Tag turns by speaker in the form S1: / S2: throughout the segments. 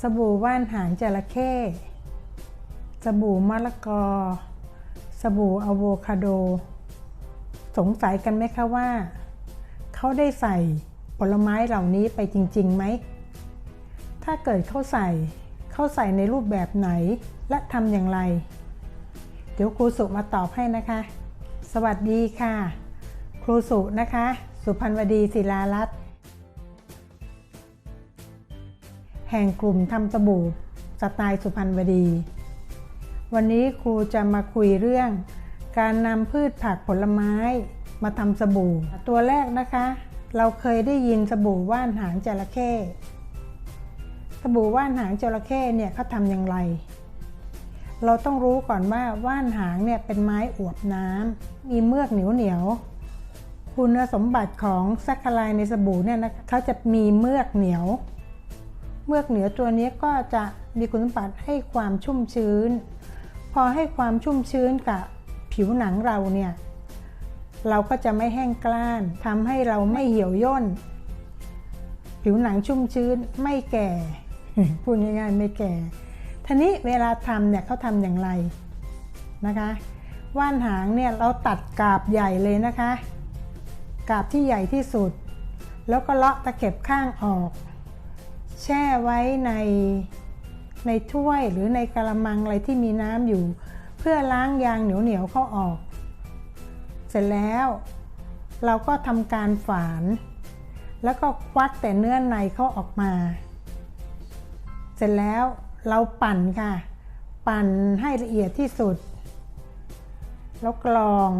S1: สบู่ว่านหางจระเข้ สบู่มะละกอ สบู่อะโวคาโด สงสัยกันไหมคะว่า เขาได้ใส่ผลไม้เหล่านี้ไปจริงๆไหม ถ้าเกิดเขาใส่เขาใส่ในรูปแบบไหนและทำอย่างไร เดี๋ยวครูสุมาตอบให้นะคะ สวัสดีค่ะ ครูสุนะคะ สุพันวดีศิลารัตน์ แห่งกลุ่มทำสบู่สไตล์สุพรรณวดีวันนี้ครูจะมาคุยเรื่อง การนำพืชผักผลไม้มาทำสบู่ ตัวแรกนะคะ เราเคยได้ยินสบู่ว่านหางจระเข้สบู่ว่านหางจระเข้เนี่ยเขาทำอย่างไร เราต้องรู้ก่อนว่าว่านหางเนี่ยเป็นไม้อวบน้ำมีเมือกเหนียวเหนียวคุณสมบัติของซักคลายในสบู่เนี่ยนะเขาจะมีเมือกเหนียว เมือกเหนียวตัวนี้ก็จะมีคุณสมบัติให้ความชุ่มชื้น พอให้ความชุ่มชื้นกับผิวหนังเราเนี่ยเราก็จะไม่แห้งกล้านทำให้เราไม่เหี่ยวย่น ผิวหนังชุ่มชื้นไม่แก่ พูดง่ายๆไม่แก่ทีนี้เวลาทำเนี่ยเขาทำอย่างไรนะคะว่านหางเนี่ยเราตัดกาบใหญ่เลยนะคะ กาบที่ใหญ่ที่สุด แล้วก็เลาะตะเข็บข้างออก แช่ไว้ในในถ้วยหรือในกระมังอะไรที่มีน้ำอยู่ เพื่อล้างยางเหนียวเหนียวๆเข้าออก เสร็จแล้ว เราก็ทำการฝาน แล้วก็ควักแต่เนื้อในเขาออกมา เสร็จแล้วเราปั่นค่ะ ปั่นให้ละเอียดที่สุด แล้วกรอง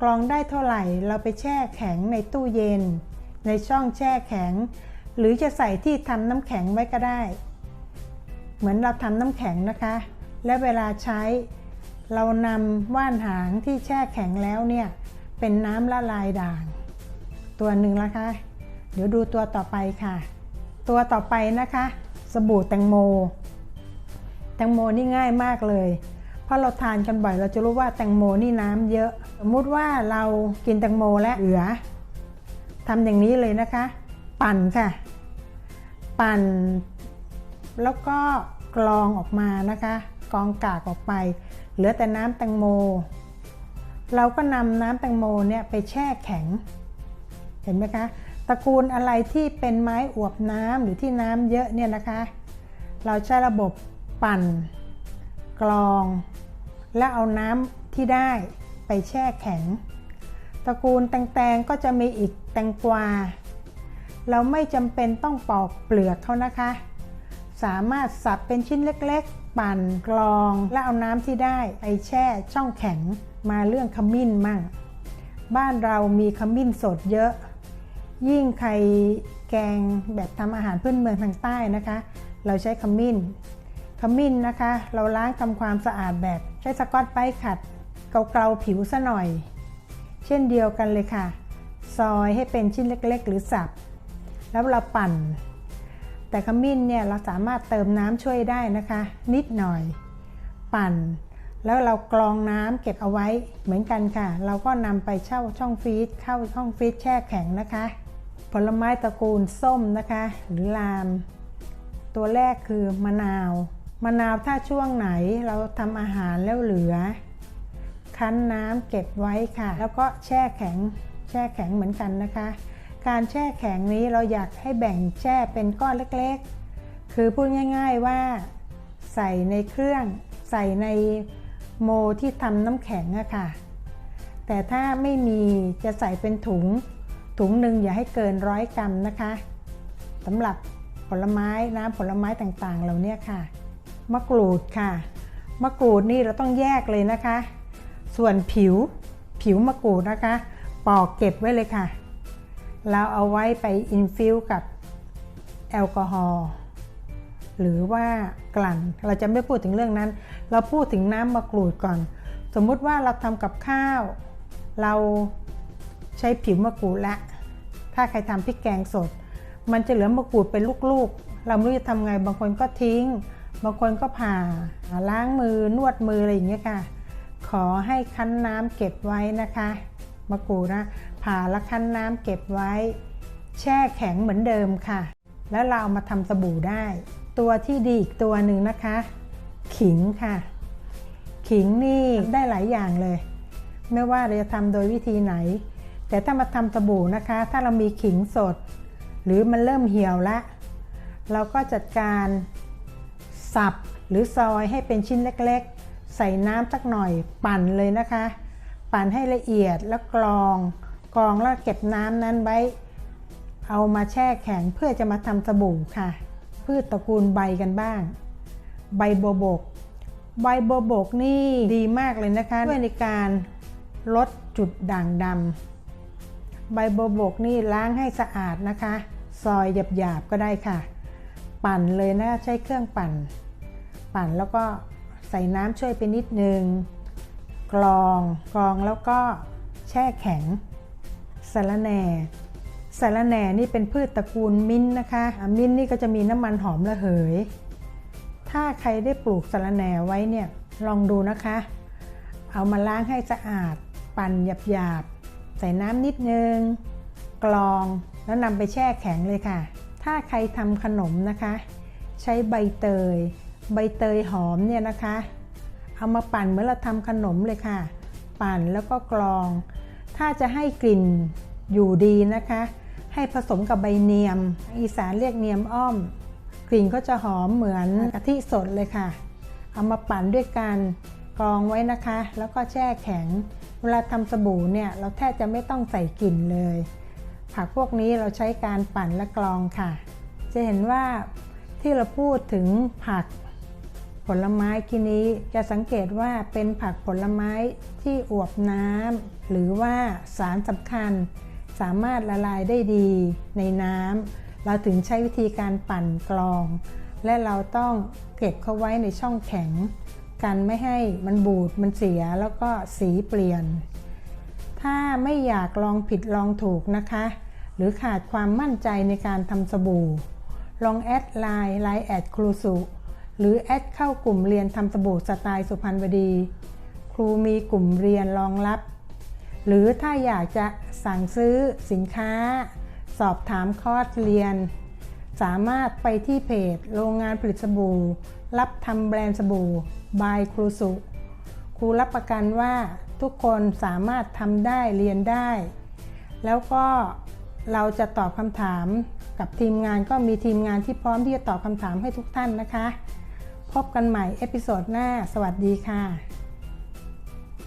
S1: กรองได้เท่าไหร่ เราไปแช่แข็งในตู้เย็น ในช่องแช่แข็ง หรือจะใส่ที่ทำน้ำแข็งไว้ก็ได้ เหมือนเราทำน้ำแข็งนะคะ และเวลาใช้ เรานำว่านหางที่แช่แข็งแล้วเนี่ยเป็นน้ำละลายด่าง ตัวหนึ่งนะคะ เดี๋ยวดูตัวต่อไปค่ะ ตัวต่อไปนะคะ สบู่แตงโม แตงโมนี่ง่ายมากเลยเพราะเราทานกันบ่อยเราจะรู้ว่าแตงโมนี่น้ำเยอะ สมมุติว่าเรากินแตงโมและเหลือทำอย่างนี้เลยนะคะ ปั่นค่ะ ปั่น แล้วก็กรองออกมานะคะกรองกากออกไป เหลือแต่น้ำแตงโม เราก็นำน้ำแตงโมเนี่ยไปแช่แข็ง เห็นไหมคะตระกูลอะไรที่เป็นไม้อวบน้ำหรือที่น้ำเยอะเนี่ยนะคะ เราใช้ระบบปั่น กรอง และเอาน้ำที่ได้ไปแช่แข็ง ตระกูลแตงๆก็จะมีอีกแตงกวา เราไม่จำเป็นต้องปอกเปลือกเขานะคะ สามารถสับเป็นชิ้นเล็กๆ ปั่นกรอง และเอาน้ำที่ได้ไปแช่ช่องแข็งมาเรื่องขมิ้นมั่ง บ้านเรามีขมิ้นสดเยอะ ยิ่งใครแกงแบบทำอาหารพื้นเมืองทางใต้นะคะ เราใช้ขมิ้น ขมิ้นนะคะ เราล้างทำความสะอาดแบบใช้สกอตไบขัดเกลาๆผิวซะหน่อย เช่นเดียวกันเลยค่ะ ซอยให้เป็นชิ้นเล็กๆ หรือสับ แล้วเราปั่น แต่ขมิ้นเนี่ยเราสามารถเติมน้ำช่วยได้นะคะ นิดหน่อย ปั่น แล้วเรากรองน้ำเก็บเอาไว้เหมือนกันค่ะ เราก็นำไปเช่าช่องฟรีซเข้าช่องฟรีซแช่แข็งนะคะ ผลไม้ตระกูลส้มนะคะ หรือลาม ตัวแรกคือมะนาว มะนาวถ้าช่วงไหนเราทำอาหารแล้วเหลือ คั้นน้ำเก็บไว้ค่ะ แล้วก็แช่แข็งแช่แข็งเหมือนกันนะคะ การแช่แข็งนี้เราอยากให้แบ่งแช่เป็นก้อนเล็กๆ คือพูดง่าย ๆว่าใส่ในเครื่องใส่ในโมที่ทำน้ำแข็งอะค่ะ แต่ถ้าไม่มีจะใส่เป็นถุง ถุงหนึ่งอย่าให้เกินร้อยกรัมนะคะสำหรับผลไม้น้ำผลไม้ต่างๆเหล่านี้ค่ะ มะกรูดค่ะ มะกรูดนี่เราต้องแยกเลยนะคะ ส่วนผิวผิวมะกรูดนะคะ ปอกเก็บไว้เลยค่ะ เราเอาไว้ไปอินฟิวกับแอลกอฮอล์หรือว่ากลั่นเราจะไม่พูดถึงเรื่องนั้น เราพูดถึงน้ำมะกรูดก่อน สมมุติว่าเราทำกับข้าว เราใช้ผิวมะกรูดละ ถ้าใครทำพริกแกงสด มันจะเหลือมะกรูดเป็นลูกๆ เราไม่รู้จะทำไงบางคนก็ทิ้ง บางคนก็ผ่าล้างมือนวดมืออะไรอย่างเงี้ยค่ะ ขอให้คั้นน้ำเก็บไว้นะคะมะกรูดนะ ผ่าแล้วคั้นน้ำเก็บไว้ แช่แข็งเหมือนเดิมค่ะ แล้วเราเอามาทำสบู่ได้ ตัวที่ดีอีกตัวหนึ่งนะคะ ขิงค่ะ ขิงนี่ได้หลายอย่างเลย ไม่ว่าเราจะทำโดยวิธีไหน แต่ถ้ามาทำสบู่นะคะ ถ้าเรามีขิงสด หรือมันเริ่มเหี่ยวละเราก็จัดการสับหรือซอยให้เป็นชิ้นเล็กๆ ใส่น้ำสักหน่อยปั่นเลยนะคะ ปั่นให้ละเอียดแล้วกรอง กรองแล้วเก็บน้ำนั้นไว้ เอามาแช่แข็งเพื่อจะมาทำสบู่ค่ะ พืชตระกูลใบกันบ้าง ใบโบวบก ใบโบวบกนี่ดีมากเลยนะคะช่วยในการลดจุดด่างดำใบโบวบกนี่ล้างให้สะอาดนะคะ ซอยหยาบๆก็ได้ค่ะ ปั่นเลยนะใช้เครื่องปั่น ปั่นแล้วก็ใส่น้ำช่วยไปนิดนึงกรองกรองแล้วก็แช่แข็ง สารแหน่สารแหน่นี่เป็นพืชตระกูลมิ้นนะคะ มิ้นนี่ก็จะมีน้ำมันหอมระเหย ถ้าใครได้ปลูกสารแหน่ไว้เนี่ยลองดูนะคะ เอามาล้างให้สะอาด ปั่นหยาบๆ ใส่น้ำนิดนึง กรองแล้วนำไปแช่แข็งเลยค่ะ ถ้าใครทำขนมนะคะ ใช้ใบเตย ใบเตยหอมเนี่ยนะคะ เอามาปั่นเหมือนเราทำขนมเลยค่ะ ปั่นแล้วก็กรอง ถ้าจะให้กลิ่นอยู่ดีนะคะ ให้ผสมกับใบเนียม อีสานเรียกเนียมอ้อม กลิ่นก็จะหอมเหมือนกะทิสดเลยค่ะ เอามาปั่นด้วยกันกรองไว้นะคะ แล้วก็แช่แข็ง เวลาทำสบู่เนี่ยเราแทบจะไม่ต้องใส่กลิ่นเลย ผักพวกนี้เราใช้การปั่นและกรองค่ะ จะเห็นว่าที่เราพูดถึงผัก ผลไม้ที่นี้จะสังเกตว่าเป็นผักผลไม้ที่อวบน้ำหรือว่าสารสำคัญ สามารถละลายได้ดีในน้ำเราถึงใช้วิธีการปั่นกรอง และเราต้องเก็บเข้าไว้ในช่องแข็ง กันไม่ให้มันบูดมันเสียแล้วก็สีเปลี่ยน ถ้าไม่อยากลองผิดลองถูกนะคะ หรือขาดความมั่นใจในการทำสบู่ลองแอดไลน์ไลน์แอดครูสุ หรือแอดเข้ากลุ่มเรียนทำสบู่สไตล์สุพรรณวดี ครูมีกลุ่มเรียนรองรับ หรือถ้าอยากจะสั่งซื้อสินค้า สอบถามคอร์สเรียน สามารถไปที่เพจ โรงงานผลิตสบู่ รับทำแบรนด์สบู่ บายครูสุครูรับประกันว่าทุกคนสามารถทำได้เรียนได้ แล้วก็เราจะตอบคำถามกับทีมงานก็มีทีมงานที่พร้อมที่จะตอบคำถามให้ทุกท่านนะคะ พบกันใหม่เอพิโซดหน้า สวัสดีค่ะ